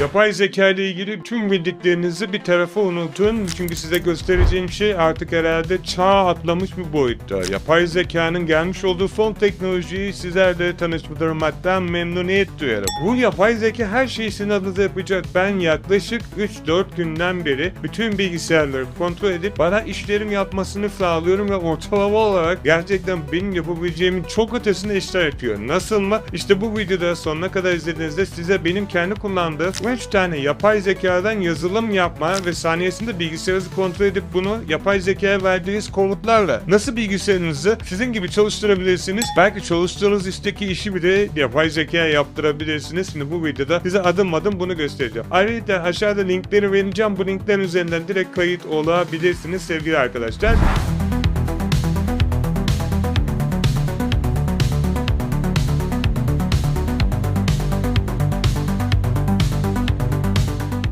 Yapay zeka ile ilgili tüm bildiklerinizi bir tarafa unutun. Çünkü size göstereceğim şey artık herhalde çağ atlamış bir boyutta. Yapay zekanın gelmiş olduğu son teknolojiyi sizlerle tanıştırmaktan memnuniyet duyarım. Bu yapay zeka her şeyi sizin yapacak. Ben yaklaşık 3-4 günden beri bütün bilgisayarları kontrol edip bana işlerim yapmasını sağlıyorum ve ortalama olarak gerçekten benim yapabileceğimin çok ötesinde işler yapıyor. Nasıl mı? İşte bu videoda sonuna kadar izlediğinizde size benim kendi kullandığım 3 tane yapay zekadan yazılım yapma ve saniyesinde bilgisayarınızı kontrol edip bunu yapay zekaya verdiğiniz komutlarla nasıl bilgisayarınızı sizin gibi çalıştırabilirsiniz. Belki çalıştığınız işteki işi bile yapay zekaya yaptırabilirsiniz. Şimdi bu videoda size adım adım bunu göstereceğim. Ayrıca aşağıda linkleri vereceğim. Bu linklerin üzerinden direkt kayıt olabilirsiniz sevgili arkadaşlar.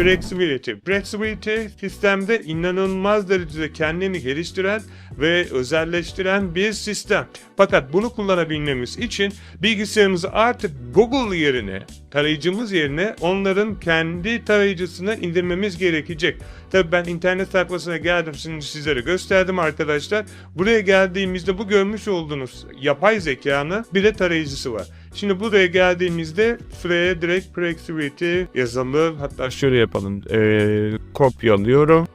Flexibility. Flexibility sistemde inanılmaz derecede kendini geliştiren ve özelleştiren bir sistem. Fakat bunu kullanabilmemiz için bilgisayarımızı artık Google yerine, tarayıcımız yerine onların kendi tarayıcısını indirmemiz gerekecek. Tabi ben internet sayfasına geldim şimdi sizlere gösterdim arkadaşlar. Buraya geldiğimizde bu görmüş olduğunuz yapay zekanın bir de tarayıcısı var. Şimdi buraya geldiğimizde şuraya direkt Flexibility yazılı hatta şöyle yapalım ee, kopyalıyorum.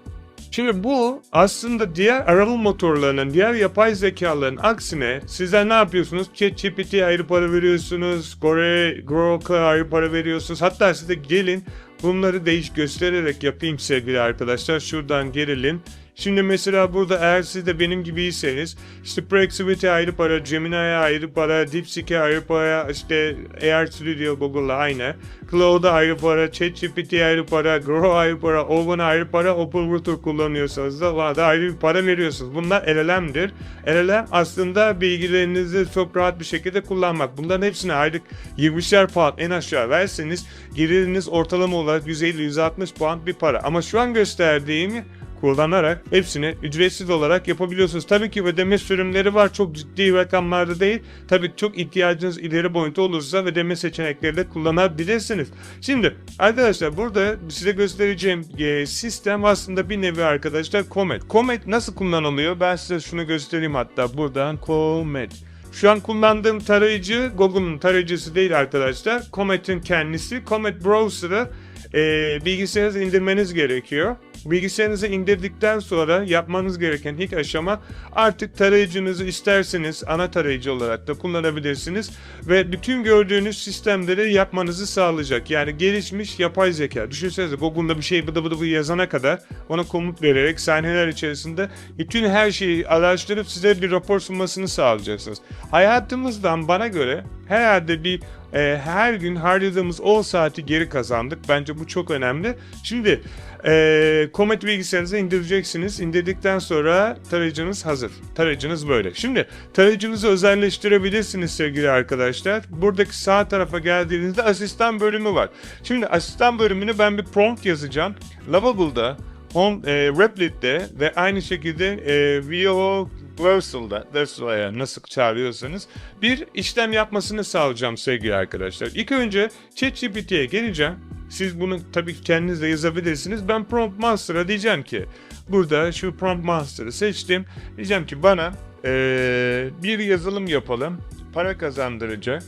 Şimdi bu aslında diğer arama motorlarının, diğer yapay zekaların aksine sizler ne yapıyorsunuz? ChatGPT'ye ayrı para veriyorsunuz, Gore, Grok'a ayrı para veriyorsunuz. Hatta size gelin bunları değiş göstererek yapayım sevgili arkadaşlar. Şuradan gelin. Şimdi mesela burada eğer siz de benim gibiyseniz işte Flexibility ayrı para, Gemini'ye ayrı para, DeepSeek'e ayrı para, işte Air Studio Google'la aynı. Cloud'a ayrı para, ChatGPT'ye ayrı para, Grow ayrı para, Oven'a ayrı para, OpenRouter kullanıyorsanız da daha da ayrı bir para veriyorsunuz. Bunlar LLM'dir. LLM aslında bilgilerinizi çok rahat bir şekilde kullanmak. Bunların hepsine aylık 20'şer puan en aşağı verseniz geliriniz ortalama olarak 150-160 puan bir para. Ama şu an gösterdiğim kullanarak hepsini ücretsiz olarak yapabiliyorsunuz. Tabii ki ödeme sürümleri var. Çok ciddi rakamlarda değil. Tabii çok ihtiyacınız ileri boyutta olursa ödeme seçenekleri de kullanabilirsiniz. Şimdi arkadaşlar burada size göstereceğim e, sistem aslında bir nevi arkadaşlar Comet. Comet nasıl kullanılıyor? Ben size şunu göstereyim hatta buradan Comet. Şu an kullandığım tarayıcı Google'un tarayıcısı değil arkadaşlar. Comet'in kendisi. Comet Browser'ı e, bilgisayarınıza indirmeniz gerekiyor. Bilgisayarınıza indirdikten sonra yapmanız gereken ilk aşama artık tarayıcınızı isterseniz ana tarayıcı olarak da kullanabilirsiniz ve bütün gördüğünüz sistemleri yapmanızı sağlayacak. Yani gelişmiş yapay zeka. Düşünsenize Google'da bir şey bıdı bıdı bıdı yazana kadar ona komut vererek sahneler içerisinde bütün her şeyi araştırıp size bir rapor sunmasını sağlayacaksınız. Hayatımızdan bana göre herhalde bir e, her gün harcadığımız 10 saati geri kazandık. Bence bu çok önemli. Şimdi e, Comet bilgisayarınıza indireceksiniz. İndirdikten sonra tarayıcınız hazır. Tarayıcınız böyle. Şimdi tarayıcınızı özelleştirebilirsiniz sevgili arkadaşlar. Buradaki sağ tarafa geldiğinizde asistan bölümü var. Şimdi asistan bölümünü ben bir prompt yazacağım. Lovable'da Home, e, Replit'te ve aynı şekilde e, VO Versal'da, Versal'a nasıl çağırıyorsanız bir işlem yapmasını sağlayacağım sevgili arkadaşlar. İlk önce ChatGPT'ye geleceğim. Siz bunu tabii ki kendiniz de yazabilirsiniz. Ben Prompt Master'a diyeceğim ki burada şu Prompt Master'ı seçtim. Diyeceğim ki bana eee, bir yazılım yapalım. Para kazandıracak.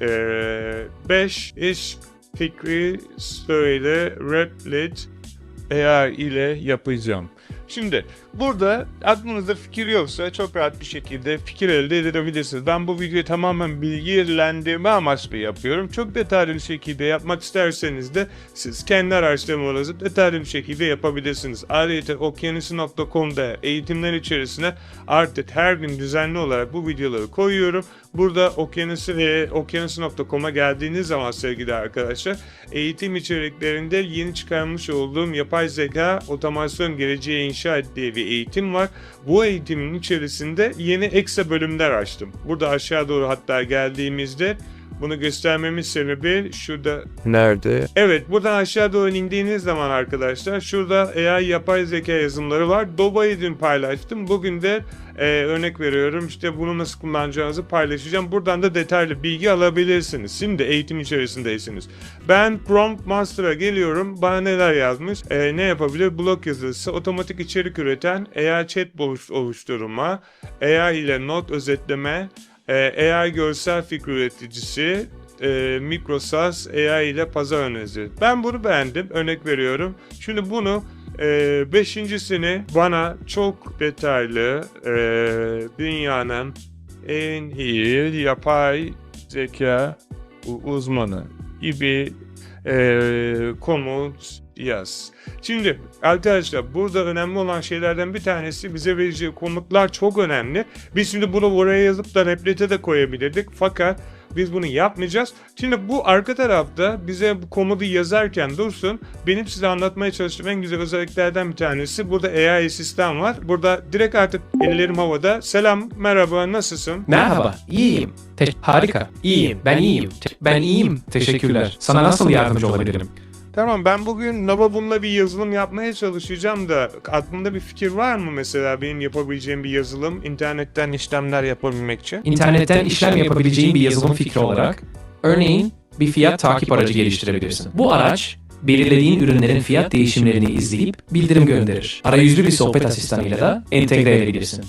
5 iş fikri söyle Replit AI ile yapacağım. Şimdi burada aklınızda fikir yoksa çok rahat bir şekilde fikir elde edebilirsiniz. Ben bu videoyu tamamen bilgilendirme amaçlı yapıyorum. Çok detaylı bir şekilde yapmak isterseniz de siz kendi araştırmalarınızı detaylı bir şekilde yapabilirsiniz. Ayrıca okyanusu.com'da eğitimler içerisine artık her gün düzenli olarak bu videoları koyuyorum. Burada okyanusu ve okyanusu.com'a geldiğiniz zaman sevgili arkadaşlar eğitim içeriklerinde yeni çıkarmış olduğum yapay zeka otomasyon geleceği inşa et diye bir eğitim var. Bu eğitimin içerisinde yeni ekstra bölümler açtım. Burada aşağı doğru hatta geldiğimizde Bunu göstermemin sebebi şurada Nerede? Evet buradan aşağı doğru indiğiniz zaman arkadaşlar şurada AI yapay zeka yazılımları var. Doba'yı dün paylaştım. Bugün de e, örnek veriyorum işte bunu nasıl kullanacağınızı paylaşacağım. Buradan da detaylı bilgi alabilirsiniz. Şimdi eğitim içerisindeysiniz. Ben Prompt Master'a geliyorum. Bana neler yazmış? E, ne yapabilir? Blog yazısı, otomatik içerik üreten, AI chat oluş- oluşturma, AI ile not özetleme, e, AI görsel fikir üreticisi, e, Microsoft AI ile pazar analizi. Ben bunu beğendim. Örnek veriyorum. Şimdi bunu e, beşincisini bana çok detaylı e, dünyanın en iyi yapay zeka uzmanı gibi e, komut yaz. Şimdi arkadaşlar burada önemli olan şeylerden bir tanesi bize vereceği komutlar çok önemli. Biz şimdi bunu oraya yazıp da replete de koyabilirdik fakat biz bunu yapmayacağız. Şimdi bu arka tarafta bize bu komodu yazarken dursun. Benim size anlatmaya çalıştığım en güzel özelliklerden bir tanesi. Burada AI sistem var. Burada direkt artık ellerim havada. Selam, merhaba, nasılsın? Merhaba, iyiyim. Te- harika, iyiyim. Ben iyiyim. Te- ben iyiyim. Teşekkürler. Sana nasıl yardımcı olabilirim? Tamam ben bugün Lavabun'la bir yazılım yapmaya çalışacağım da aklında bir fikir var mı mesela benim yapabileceğim bir yazılım internetten işlemler yapabilmek için? İnternetten işlem yapabileceğin bir yazılım fikri olarak, örneğin bir fiyat takip aracı geliştirebilirsin. Bu araç, belirlediğin ürünlerin fiyat değişimlerini izleyip bildirim gönderir. Arayüzlü bir sohbet asistanıyla da entegre edebilirsin.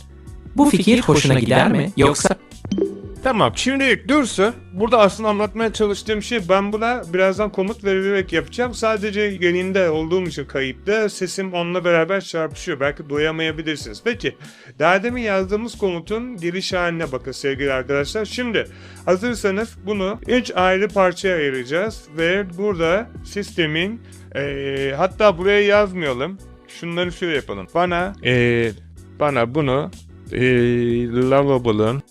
Bu fikir hoşuna gider mi? Yoksa Tamam şimdilik dursa burada aslında anlatmaya çalıştığım şey ben buna birazdan komut vererek yapacağım. Sadece yayında olduğum için kayıpta sesim onunla beraber çarpışıyor. Belki duyamayabilirsiniz. Peki daha yazdığımız komutun giriş haline bakın sevgili arkadaşlar. Şimdi hazırsanız bunu üç ayrı parçaya ayıracağız ve burada sistemin eee, hatta buraya yazmayalım. Şunları şöyle yapalım. Bana eee, bana bunu eee Lavable'ın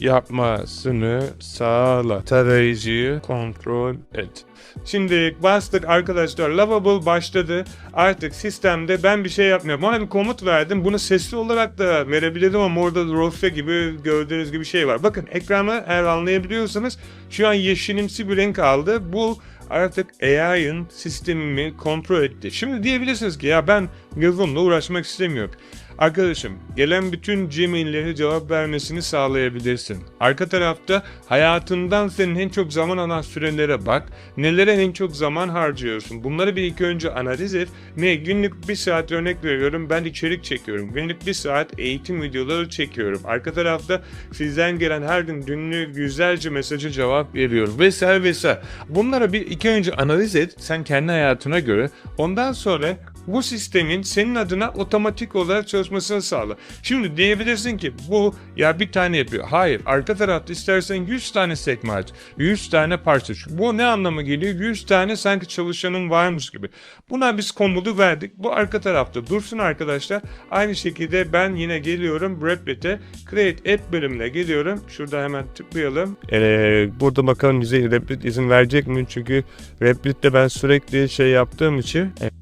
yapmasını sağla. Tarayıcıyı kontrol et. Şimdi bastık arkadaşlar. Lovable başladı. Artık sistemde ben bir şey yapmıyorum. Bana bir komut verdim. Bunu sesli olarak da verebilirdim ama orada Rofe gibi gördüğünüz gibi şey var. Bakın ekranı eğer anlayabiliyorsanız şu an yeşilimsi bir renk aldı. Bu artık AI'ın sistemimi kontrol etti. Şimdi diyebilirsiniz ki ya ben yazılımla uğraşmak istemiyorum. Arkadaşım gelen bütün Gmail'lere cevap vermesini sağlayabilirsin. Arka tarafta hayatından senin en çok zaman alan sürelere bak. Nelere en çok zaman harcıyorsun. Bunları bir iki önce analiz et. Ne günlük bir saat örnek veriyorum ben içerik çekiyorum. Günlük bir saat eğitim videoları çekiyorum. Arka tarafta sizden gelen her gün günlük yüzlerce mesajı cevap veriyorum. Vesaire vesaire. Bunları bir iki önce analiz et. Sen kendi hayatına göre. Ondan sonra bu sistemin senin adına otomatik olarak çalışmasını sağla. Şimdi diyebilirsin ki bu ya bir tane yapıyor. Hayır. Arka tarafta istersen 100 tane sekme aç. 100 tane parça. Bu ne anlama geliyor? 100 tane sanki çalışanın varmış gibi. Buna biz komutu verdik. Bu arka tarafta dursun arkadaşlar. Aynı şekilde ben yine geliyorum Replik'e. Create App bölümüne geliyorum. Şurada hemen tıklayalım. Ee, burada bakalım bize Replit izin verecek mi? Çünkü Replit'te ben sürekli şey yaptığım için. Evet,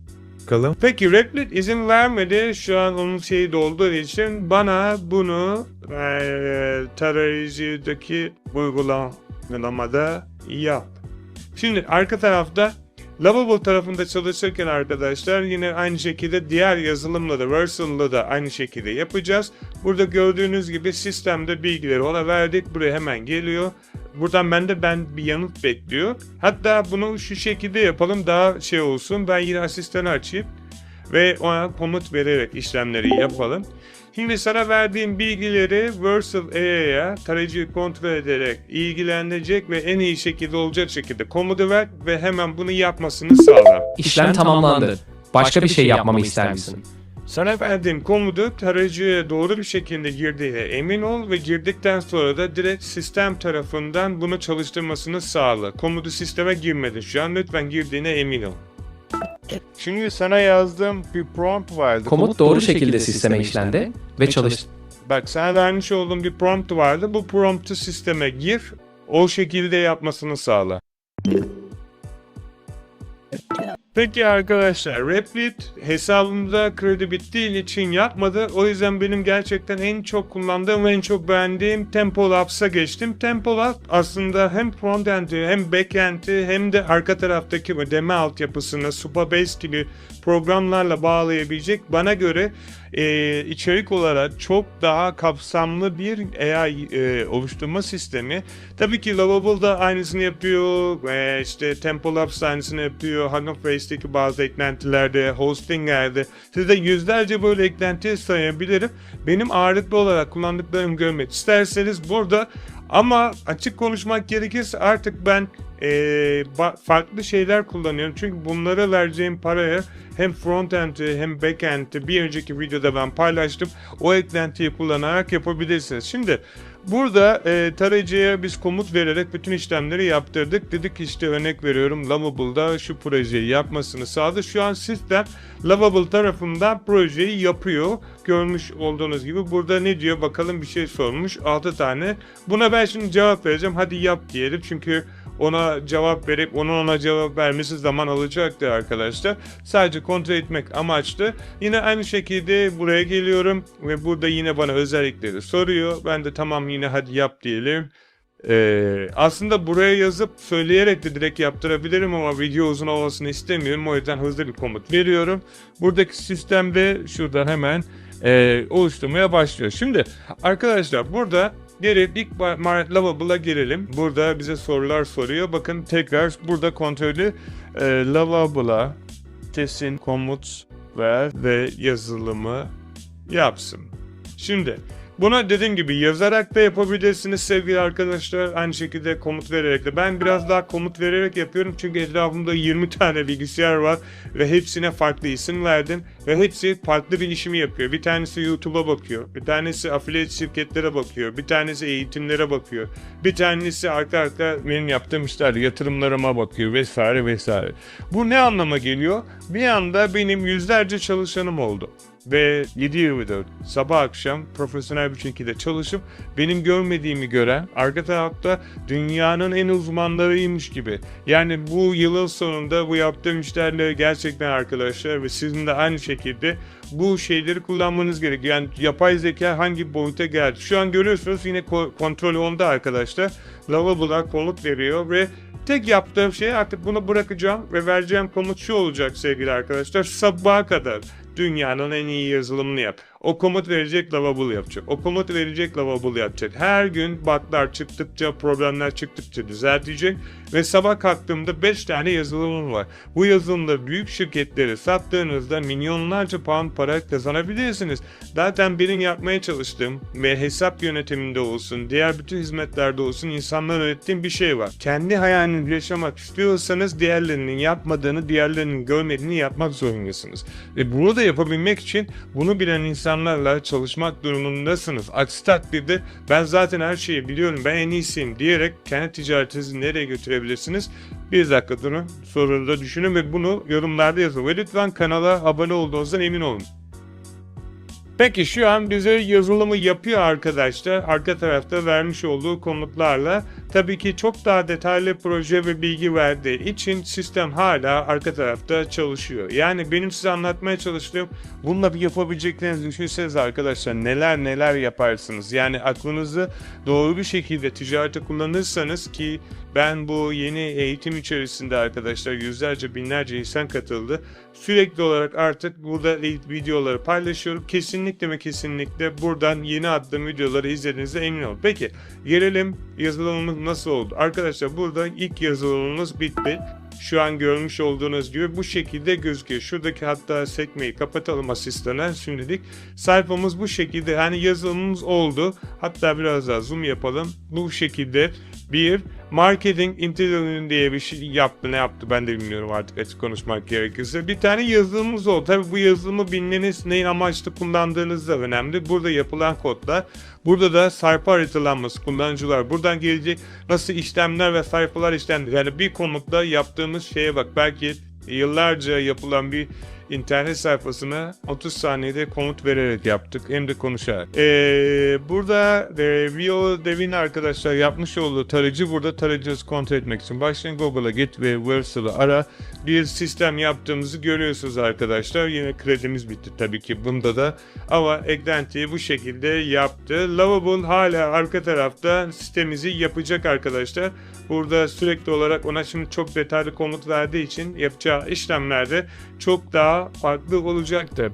bakalım. Peki Replit izin vermedi. Şu an onun şeyi dolduğu için bana bunu eee tarayıcıdaki uygulamada yap. Şimdi arka tarafta Lovable tarafında çalışırken arkadaşlar yine aynı şekilde diğer yazılımla da Versal'la da aynı şekilde yapacağız. Burada gördüğünüz gibi sistemde bilgileri ona verdik. Buraya hemen geliyor. Buradan bende ben bir yanıt bekliyor. Hatta bunu şu şekilde yapalım daha şey olsun. Ben yine asistanı açayım ve ona komut vererek işlemleri yapalım. Şimdi sana verdiğim bilgileri Versal AI'ya tarayıcıyı kontrol ederek ilgilenecek ve en iyi şekilde olacak şekilde komutu ver ve hemen bunu yapmasını sağla. işlem tamamlandı. Başka bir şey yapmamı ister misin? Sana verdiğim komutu tarayıcıya doğru bir şekilde girdiğine emin ol ve girdikten sonra da direkt sistem tarafından bunu çalıştırmasını sağla. Komutu sisteme girmedi şu an lütfen girdiğine emin ol. Şimdi sana yazdığım bir prompt vardı. Komut doğru şekilde sisteme işlendi ve çalıştı. Bak sana vermiş olduğum bir prompt vardı. Bu promptu sisteme gir. O şekilde yapmasını sağla. Peki arkadaşlar Replit hesabımda kredi bittiği için yapmadı. O yüzden benim gerçekten en çok kullandığım ve en çok beğendiğim Tempo Labs'a geçtim. Tempo Lab aslında hem frontend'i hem backend'i hem de arka taraftaki ödeme altyapısını Supabase gibi programlarla bağlayabilecek bana göre e, içerik olarak çok daha kapsamlı bir AI e, oluşturma sistemi. Tabii ki Lovable da aynısını yapıyor. E, işte Tempo Labs aynısını yapıyor. Hugging Face'deki bazı eklentilerde, hostinglerde. Size yüzlerce böyle eklenti sayabilirim. Benim ağırlıklı olarak kullandıklarımı görmek isterseniz burada ama açık konuşmak gerekirse artık ben e, farklı şeyler kullanıyorum. Çünkü bunlara vereceğim paraya hem frontend'i hem backend'i bir önceki videoda ben paylaştım. O eklentiyi kullanarak yapabilirsiniz. Şimdi burada e, tarayıcıya biz komut vererek bütün işlemleri yaptırdık. Dedik işte örnek veriyorum Lovable'da şu projeyi yapmasını sağladı. Şu an sistem Lovable tarafından projeyi yapıyor. Görmüş olduğunuz gibi burada ne diyor bakalım bir şey sormuş 6 tane. Buna ben şimdi cevap vereceğim. Hadi yap diyelim çünkü ona cevap verip onun ona cevap vermesi zaman alacaktır arkadaşlar. Sadece kontrol etmek amaçlı. Yine aynı şekilde buraya geliyorum ve burada yine bana özellikleri soruyor. Ben de tamam yine hadi yap diyelim. Ee, aslında buraya yazıp söyleyerek de direkt yaptırabilirim ama video uzun olmasını istemiyorum. O yüzden hızlı bir komut veriyorum. Buradaki sistemde şuradan hemen e, oluşturmaya başlıyor. Şimdi arkadaşlar burada Gelip ilk ba- Lovable'a girelim. Burada bize sorular soruyor. Bakın tekrar burada kontrolü e, Lovable'a kesin komut ver ve yazılımı yapsın. Şimdi buna dediğim gibi yazarak da yapabilirsiniz sevgili arkadaşlar. Aynı şekilde komut vererek de. Ben biraz daha komut vererek yapıyorum çünkü etrafımda 20 tane bilgisayar var ve hepsine farklı isim verdim ve hepsi farklı bir işimi yapıyor. Bir tanesi YouTube'a bakıyor, bir tanesi affiliate şirketlere bakıyor, bir tanesi eğitimlere bakıyor, bir tanesi arka arka benim yaptığım işler yatırımlarıma bakıyor vesaire vesaire. Bu ne anlama geliyor? Bir anda benim yüzlerce çalışanım oldu ve 7-24 sabah akşam profesyonel bir şekilde çalışıp benim görmediğimi gören arka tarafta dünyanın en uzmanlarıymış gibi. Yani bu yılın sonunda bu yaptığım işlerle gerçekten arkadaşlar ve sizin de aynı şekilde bu şeyleri kullanmanız gerekiyor. Yani yapay zeka hangi boyuta geldi. Şu an görüyorsunuz yine ko- kontrol onda arkadaşlar. Lovable'a komut veriyor ve Tek yaptığım şey artık bunu bırakacağım ve vereceğim komut şu olacak sevgili arkadaşlar. Sabaha kadar dünyanın en iyi yazılımını yap. O komut verecek lavable yapacak. O komut verecek lavable yapacak. Her gün bug'lar çıktıkça, problemler çıktıkça düzeltecek. Ve sabah kalktığımda 5 tane yazılımım var. Bu yazılımda büyük şirketleri sattığınızda milyonlarca pound para kazanabilirsiniz. Zaten benim yapmaya çalıştığım ve hesap yönetiminde olsun, diğer bütün hizmetlerde olsun insanlara öğrettiğim bir şey var. Kendi hayalinizi yaşamak istiyorsanız diğerlerinin yapmadığını, diğerlerinin görmediğini yapmak zorundasınız. Ve bunu da yapabilmek için bunu bilen insanlarla çalışmak durumundasınız. Aksi takdirde ben zaten her şeyi biliyorum, ben en iyisiyim diyerek kendi ticaretinizi nereye götürebilirsiniz? Bir dakika durun, soruları da düşünün ve bunu yorumlarda yazın. Ve lütfen kanala abone olduğunuzdan emin olun. Peki şu an bize yazılımı yapıyor arkadaşlar. Arka tarafta vermiş olduğu komutlarla. Tabii ki çok daha detaylı proje ve bilgi verdiği için sistem hala arka tarafta çalışıyor. Yani benim size anlatmaya çalıştığım bununla bir yapabileceklerinizi düşünseniz arkadaşlar neler neler yaparsınız. Yani aklınızı doğru bir şekilde ticarete kullanırsanız ki ben bu yeni eğitim içerisinde arkadaşlar yüzlerce binlerce insan katıldı. Sürekli olarak artık burada videoları paylaşıyorum. Kesinlikle ve kesinlikle buradan yeni attığım videoları izlediğinizde emin olun. Peki gelelim yazılımımız nasıl oldu? Arkadaşlar burada ilk yazılımımız bitti. Şu an görmüş olduğunuz gibi bu şekilde gözüküyor. Şuradaki hatta sekmeyi kapatalım asistana şimdilik. Sayfamız bu şekilde. Yani yazılımımız oldu. Hatta biraz daha zoom yapalım. Bu şekilde bir marketing intelligence diye bir şey yaptı. Ne yaptı ben de bilmiyorum artık açık konuşmak gerekirse. Bir tane yazılımımız oldu. Tabi bu yazılımı bilmeniz neyin amaçlı kullandığınız da önemli. Burada yapılan kodlar. Burada da sayfa haritalanması kullanıcılar. Buradan gelecek nasıl işlemler ve sayfalar işlendir. Yani bir komutla yaptığımız şeye bak. Belki yıllarca yapılan bir internet sayfasına 30 saniyede komut vererek yaptık hem de konuşarak. Ee, burada e, Vio Dev'in arkadaşlar yapmış olduğu tarayıcı burada tarayıcısı kontrol etmek için başlayın Google'a git ve Versal'ı ara. Bir sistem yaptığımızı görüyorsunuz arkadaşlar. Yine kredimiz bitti tabii ki bunda da. Ama eklentiyi bu şekilde yaptı. Lovable hala arka tarafta sistemimizi yapacak arkadaşlar. Burada sürekli olarak ona şimdi çok detaylı komut verdiği için yapacağı işlemlerde çok daha farklı olacaktır.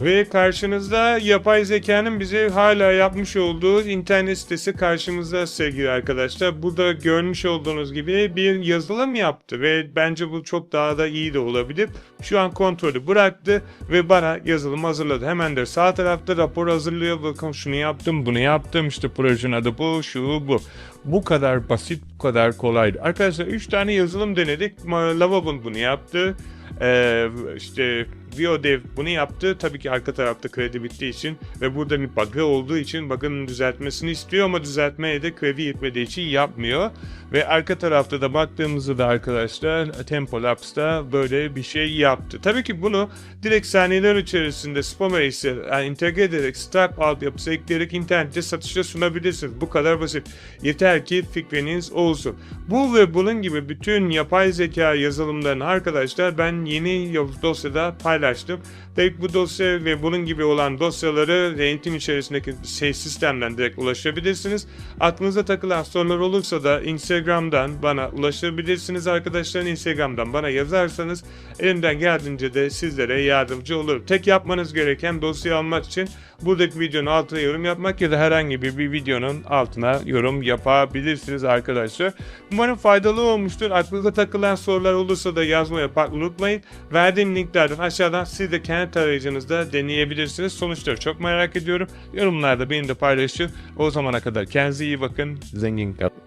Ve karşınızda yapay zekanın bize hala yapmış olduğu internet sitesi karşımızda sevgili arkadaşlar. Burada görmüş olduğunuz gibi bir yazılım yaptı ve bence bu çok daha da iyi de olabilir. Şu an kontrolü bıraktı ve bana yazılım hazırladı. Hemen de sağ tarafta rapor hazırlıyor. Bakın şunu yaptım, bunu yaptım. İşte projenin adı bu, şu bu. Bu kadar basit, bu kadar kolaydı. Arkadaşlar 3 tane yazılım denedik. Lavabon bunu yaptı. Ee, işte VioDev bunu yaptı. Tabii ki arka tarafta kredi bittiği için ve burada bir bug'ı olduğu için bug'ın düzeltmesini istiyor ama düzeltmeye de kredi yetmediği için yapmıyor. Ve arka tarafta da baktığımızda da arkadaşlar Tempo Labs'da böyle bir şey yaptı. Tabii ki bunu direkt saniyeler içerisinde Spomace'e yani entegre ederek Stripe altyapısı ekleyerek internette satışa sunabilirsiniz. Bu kadar basit. Yeter ki fikriniz olsun. Bu ve bunun gibi bütün yapay zeka yazılımlarını arkadaşlar ben yeni dosyada paylaştım. Tabii bu dosya ve bunun gibi olan dosyaları Renk'in içerisindeki şey sistemden direkt ulaşabilirsiniz. Aklınıza takılan sorular olursa da Instagram'dan bana ulaşabilirsiniz arkadaşlar. Instagram'dan bana yazarsanız elimden geldiğince de sizlere yardımcı olurum. Tek yapmanız gereken dosya almak için buradaki videonun altına yorum yapmak ya da herhangi bir, bir videonun altına yorum yapabilirsiniz arkadaşlar. Umarım faydalı olmuştur. Aklınıza takılan sorular olursa da yazmayı unutmayın. Verdiğim linklerden aşağıdan siz de kendi tarayıcınızda deneyebilirsiniz. Sonuçları çok merak ediyorum. Yorumlarda beni de paylaşın. O zamana kadar kendinize iyi bakın. Zengin kalın.